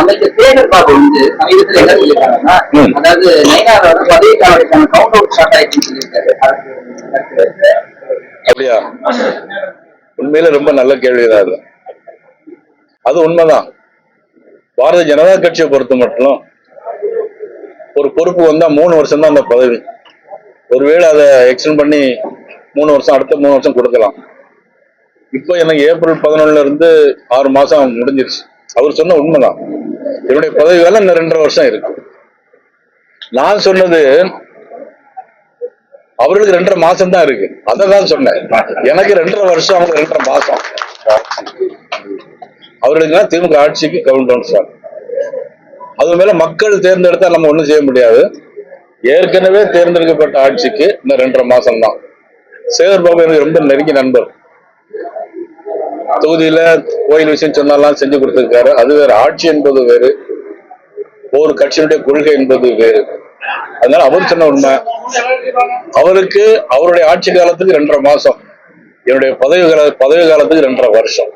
அமைச்சர் சேகர் பாபு வந்து சமீபத்துல என்ன சொல்லியிருக்காங்கன்னா ம். அதாவது நைனாரோட பதவி காலத்துக்கான கவுண்ட் அவுட் ஸ்டார்ட் ஆயிடுச்சுன்னு சொல்லியிருக்காரு. அதுக்கு அப்படியா? உண்மையில ரொம்ப நல்ல கேள்விதான் அது. அது உண்மைதான். பாரதிய ஜனதா கட்சியை பொறுத்த மட்டும் ஒரு பொறுப்பு வந்தா மூணு வருஷம் தான் அந்த பதவி. ஒருவேளை அதை எக்ஸ்டெண்ட் பண்ணி மூணு வருஷம் அடுத்த மூணு வருஷம் கொடுக்கலாம். இப்போ எனக்கு ஏப்ரல் பதினொன்னுல இருந்து ஆறு மாசம் முடிஞ்சிருச்சு. அவர் சொன்ன உண்மைதான். என்னுடைய பதவி வேலை இன்னும் ரெண்டரை வருஷம் இருக்கு. நான் சொன்னது அவர்களுக்கு ரெண்டரை மாசம் தான் இருக்கு. அதை தான் சொன்னேன். எனக்கு ரெண்டரை வருஷம் அவங்களுக்கு ரெண்டரை மாசம். அவர்களுக்கு திமுக ஆட்சிக்கு கவுண்ட் டவுன் சார். அது மேல மக்கள் தேர்ந்தெடுத்தா நம்ம ஒண்ணும் செய்ய முடியாது. ஏற்கனவே தேர்ந்தெடுக்கப்பட்ட ஆட்சிக்கு இன்னும் ரெண்டரை மாசம் தான் சேகர் பாபு எனக்கு ரொம்ப நெருங்கிய நண்பர். தொகுதியில கோயில் விஷயம் சொன்னாலாம் செஞ்சு கொடுத்துருக்காரு. அது வேற ஆட்சி என்பது வேறு. ஒரு கட்சியினுடைய கொள்கை என்பது வேறு. அதனால அவர் சொன்ன உண்மை. அவருக்கு அவருடைய ஆட்சி காலத்துக்கு ரெண்டரை மாசம். என்னுடைய பதவி கால பதவி காலத்துக்கு ரெண்டரை வருஷம்.